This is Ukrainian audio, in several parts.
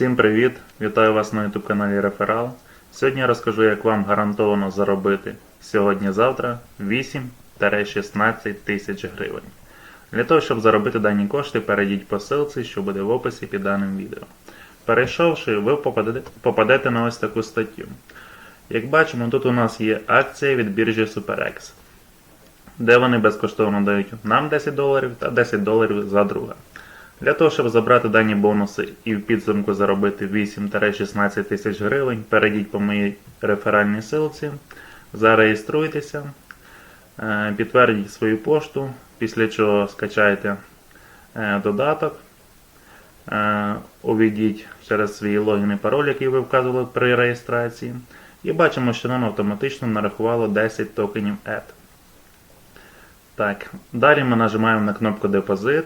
Всім привіт! Вітаю вас на YouTube каналі Реферал. Сьогодні я розкажу, як вам гарантовано заробити сьогодні-завтра 8-16 тисяч гривень. Для того, щоб заробити дані кошти, перейдіть по ссылці, що буде в описі під даним відео. Перейшовши, ви попадете, на ось таку статтю. Як бачимо, тут у нас є акція від біржі SuperX, де вони безкоштовно дають нам 10 доларів та 10 доларів за друга. Для того, щоб забрати дані бонуси і в підсумку заробити 8-16 тисяч гривень, перейдіть по моїй реферальній ссылці, зареєструйтеся, е, підтвердіть свою пошту, після чого скачайте е, додаток, е, увійдіть через свій логін і пароль, який ви вказували при реєстрації, і бачимо, що нам автоматично нарахувало 10 токенів ETH. Так, далі ми нажимаємо на кнопку Депозит,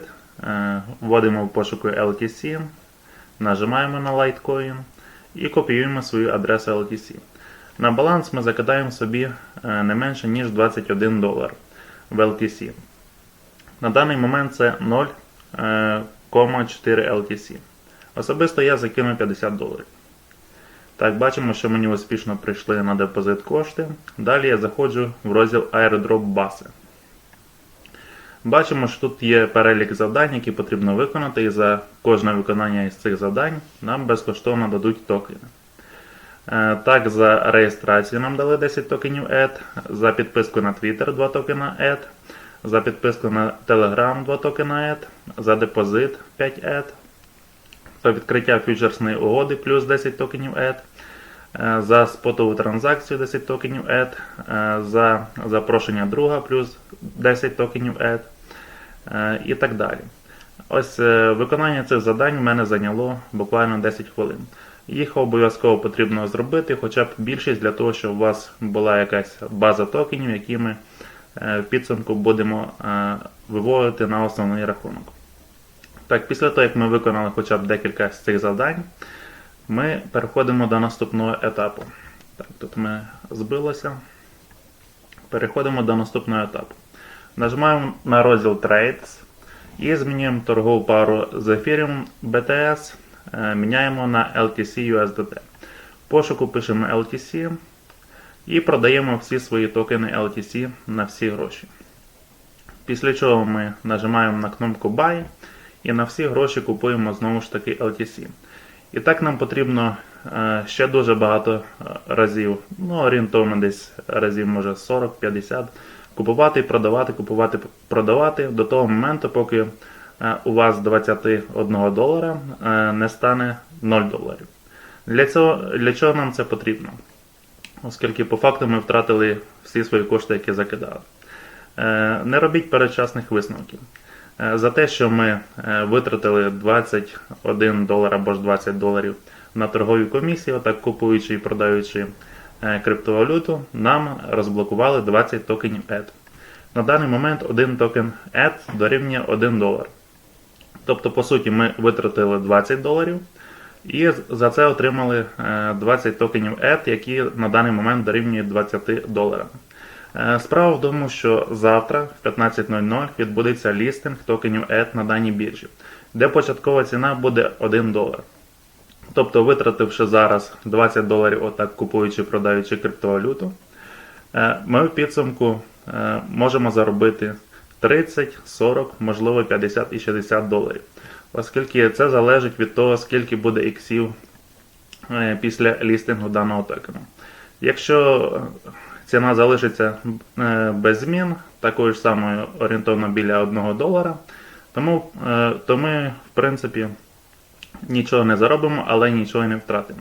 вводимо в пошуку LTC, нажимаємо на Litecoin і копіюємо свою адресу LTC. На баланс ми закидаємо собі е, не менше, ніж 21 долар в LTC. На даний момент це 0,4 LTC. Особисто я закину 50 доларів. Так, бачимо, що мені успішно прийшли на депозит кошти. Далі я заходжу в розділ Airdrop Баси. Бачимо, що тут є перелік завдань, які потрібно виконати, і за кожне виконання із цих завдань нам безкоштовно дадуть токени. Е, Так, за реєстрацію нам дали 10 токенів ETH, за підписку на Twitter 2 токена ETH, за підписку на Telegram 2 токена ETH, за депозит 5 ETH, за відкриття фьючерсної угоди плюс 10 токенів ETH, е, за спотову транзакцію 10 токенів ETH, е, за запрошення друга плюс 10 токенів е, і так далі. Ось е, виконання цих завдань в мене зайняло буквально 10 хвилин. Їх обов'язково потрібно зробити, хоча б більшість для того, щоб у вас була якась база токенів, які ми е, в підсумку будемо е, виводити на основний рахунок. Так, після того, як ми виконали хоча б декілька з цих завдань, ми переходимо до наступного етапу. Так, тут ми збилося. Переходимо до наступного етапу. Нажимаємо на розділ Trades і змінюємо торгову пару з Ethereum BTS, міняємо на LTC USDT. Пошуку пишемо LTC і продаємо всі свої токени LTC на всі гроші. Після чого ми нажимаємо на кнопку Buy і на всі гроші купуємо знову ж таки LTC. І так нам потрібно е, ще дуже багато е, разів, ну орієнтовно десь разів, може 40-50, купувати продавати, купувати, продавати до того моменту, поки е, у вас з 21 долара е, не стане 0 доларів. Для, цього, для чого нам це потрібно? Оскільки по факту ми втратили всі свої кошти, які закидали. Е, Не робіть передчасних висновків. За те, що ми витратили 21 долар або ж 20 доларів на торгові комісії, отак купуючи і продаючи криптовалюту, нам розблокували 20 токенів ETH. На даний момент один токен ETH дорівнює 1 долар. Тобто, по суті, ми витратили 20 доларів і за це отримали е, 20 токенів ETH, які на даний момент дорівнюють 20 доларам. Е, Справа в тому, що завтра в 15.00 відбудеться лістинг токенів ETH на даній біржі, де початкова ціна буде 1 долар. Тобто, витративши зараз 20 доларів, отак купуючи продаючи криптовалюту, е, ми в підсумку е, можемо заробити 30, 40, можливо 50 і 60 доларів. Оскільки це залежить від того, скільки буде іксів е, після лістингу даного токену. Якщо ціна залишиться без змін, такою ж самою орієнтовно біля 1 долара, тому, то ми, в принципі, нічого не заробимо, але нічого не втратимо.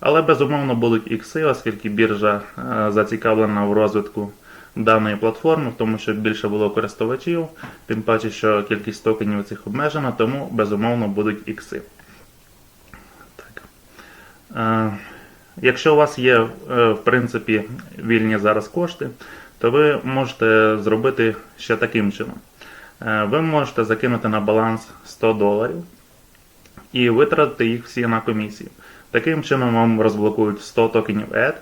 Але безумовно будуть ікси, оскільки біржа е, зацікавлена в розвитку даної платформи, в тому, щоб більше було користувачів, тим паче, що кількість токенів цих обмежена, тому безумовно будуть ікси. Так. Е, Якщо у вас є, е, в принципі, вільні зараз кошти, то ви можете зробити ще таким чином. Ви можете закинути на баланс 100 доларів і витратити їх всі на комісію. Таким чином вам розблокують 100 токенів ETH.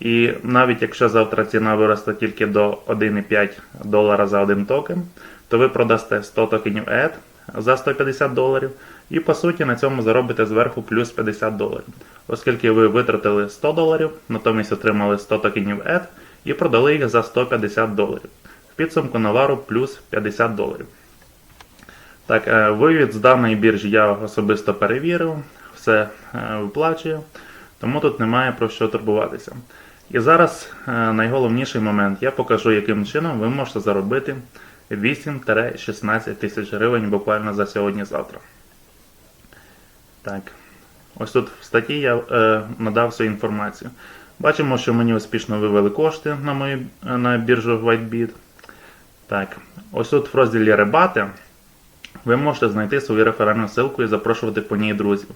І навіть якщо завтра ціна виросте тільки до 1,5 долара за один токен, то ви продасте 100 токенів ETH за 150 доларів І по суті на цьому заробите зверху плюс 50 доларів. Оскільки ви витратили 100 доларів, натомість отримали 100 токенів ETH і продали їх за 150 доларів. В підсумку навару плюс 50 доларів. Так, е, вивід з даної біржі я особисто перевірив, все е, виплачує, тому тут немає про що турбуватися. І зараз е, найголовніший момент. Я покажу, яким чином ви можете заробити 8-16 тисяч гривень буквально за сьогодні-завтра. Так, ось тут в статті я е, надав всю інформацію. Бачимо, що мені успішно вивели кошти на мою на біржу WhiteBit. Так, ось тут в розділі Ребати ви можете знайти свою реферальну ссылку і запрошувати по ній друзів.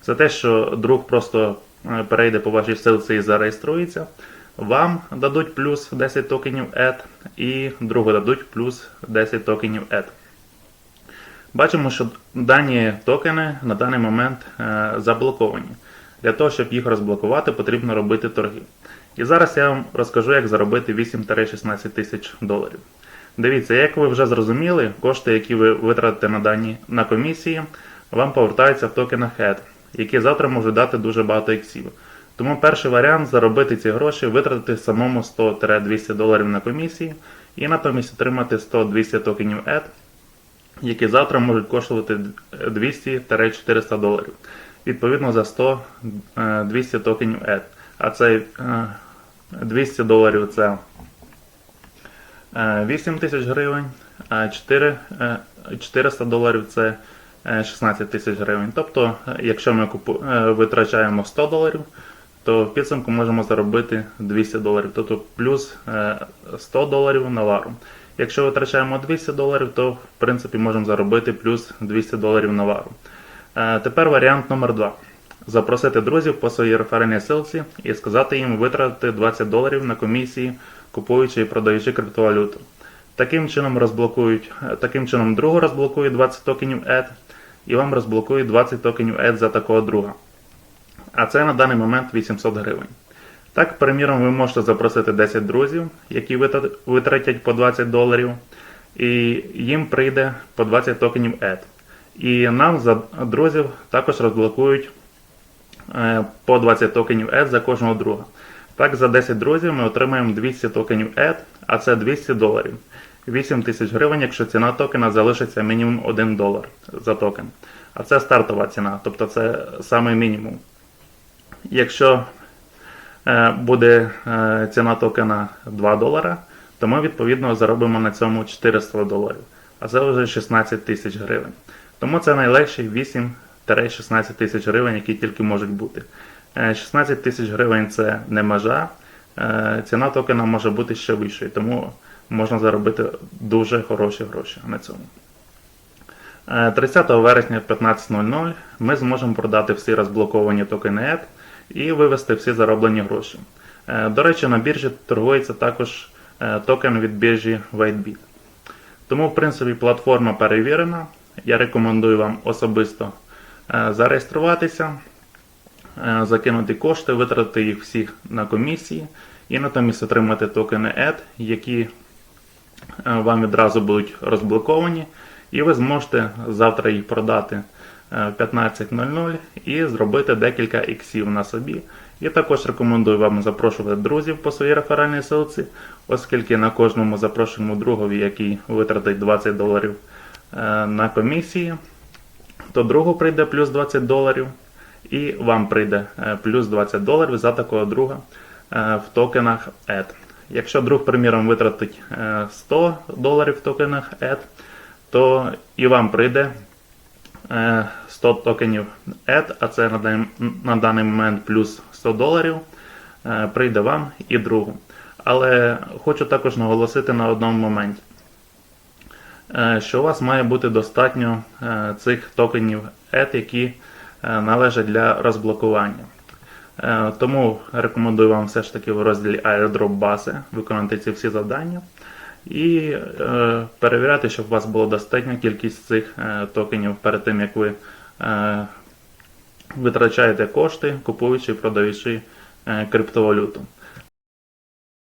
Це те, що друг просто е, перейде по вашій ссылці і зареєструється. Вам дадуть плюс 10 токенів ETH і другу дадуть плюс 10 токенів ETH. Бачимо, що дані токени на даний момент е, заблоковані. Для того, щоб їх розблокувати, потрібно робити торги. І зараз я вам розкажу, як заробити 8-16 тисяч доларів. Дивіться, як ви вже зрозуміли, кошти, які ви витратите на дані на комісії, вам повертаються в токенах ETH, які завтра можуть дати дуже багато іксів. Тому перший варіант заробити ці гроші, витратити самому 100-200 доларів на комісії і натомість отримати 100-200 токенів ETH, які завтра можуть коштувати 200-400 доларів. Відповідно за 100-200 токенів ETH. А це е, 200 доларів це 8 тисяч гривень, а 4, е, 400 доларів це е, 16 тисяч гривень. Тобто, е, якщо ми е, витрачаємо 100 доларів, то в підсумку можемо заробити 200 доларів, тобто плюс е, 100 доларів на вару. Якщо витрачаємо 200 доларів, то в принципі можемо заробити плюс 200 доларів на вару. Е, Тепер варіант номер 2 Запросити друзів по своїй реферальній ссылці і сказати їм витратити 20 доларів на комісії, купуючи і продаючи криптовалюту. Таким чином розблокують, е, таким чином другу розблокують 20 токенів ETH, і вам розблокують 20 токенів ETH за такого друга. А це на даний момент 800 гривень. Так, приміром, ви можете запросити 10 друзів, які витратять по 20 доларів, і їм прийде по 20 токенів ETH. І нам за друзів також розблокують е, по 20 токенів ETH за кожного друга. Так, за 10 друзів ми отримаємо 200 токенів ETH, а це 200 доларів. 8 тисяч гривень, якщо ціна токена залишиться мінімум 1 долар за токен. А це стартова ціна, тобто це саме мінімум. Якщо е, буде е, ціна токена 2 долара, то ми відповідно заробимо на цьому 400 доларів. А це вже 16 тисяч гривень. Тому це найлегший 8-16 тисяч гривень, які тільки можуть бути. Е, 16 тисяч гривень це не межа. Е, Ціна токена може бути ще вищою, тому можна заробити дуже хороші гроші на цьому. Е, 30 вересня в 15.00 ми зможемо продати всі розблоковані токени ETH і вивести всі зароблені гроші. Е, До речі, на біржі торгується також е, токен від біржі WhiteBit. Тому, в принципі, платформа перевірена. Я рекомендую вам особисто е, зареєструватися, е, закинути кошти, витратити їх всіх на комісії і натомість отримати токени ETH, які е, вам відразу будуть розблоковані, і ви зможете завтра їх продати е, в 15.00 і зробити декілька іксів на собі. І також рекомендую вам запрошувати друзів по своїй реферальній ссылці, оскільки на кожному запрошеному другові, який витратить 20 доларів е, на комісії, то другу прийде плюс 20 доларів, і вам прийде е, плюс 20 доларів за такого друга е, в токенах ETH. Якщо друг, приміром, витратить е, 100 доларів в токенах ETH, то і вам прийде е, 100 токенів ETH, а це на даний, момент плюс 100 доларів, е, прийде вам і другу. Але хочу також наголосити на одному моменті, е, що у вас має бути достатньо е, цих токенів ETH, які е, належать для розблокування. Е, Тому рекомендую вам все ж таки в розділі airdrop бази виконати ці всі завдання і е, перевіряти, щоб у вас була достатня кількість цих е, токенів перед тим, як ви е, витрачаєте кошти, купуючи і продаючи е, криптовалюту.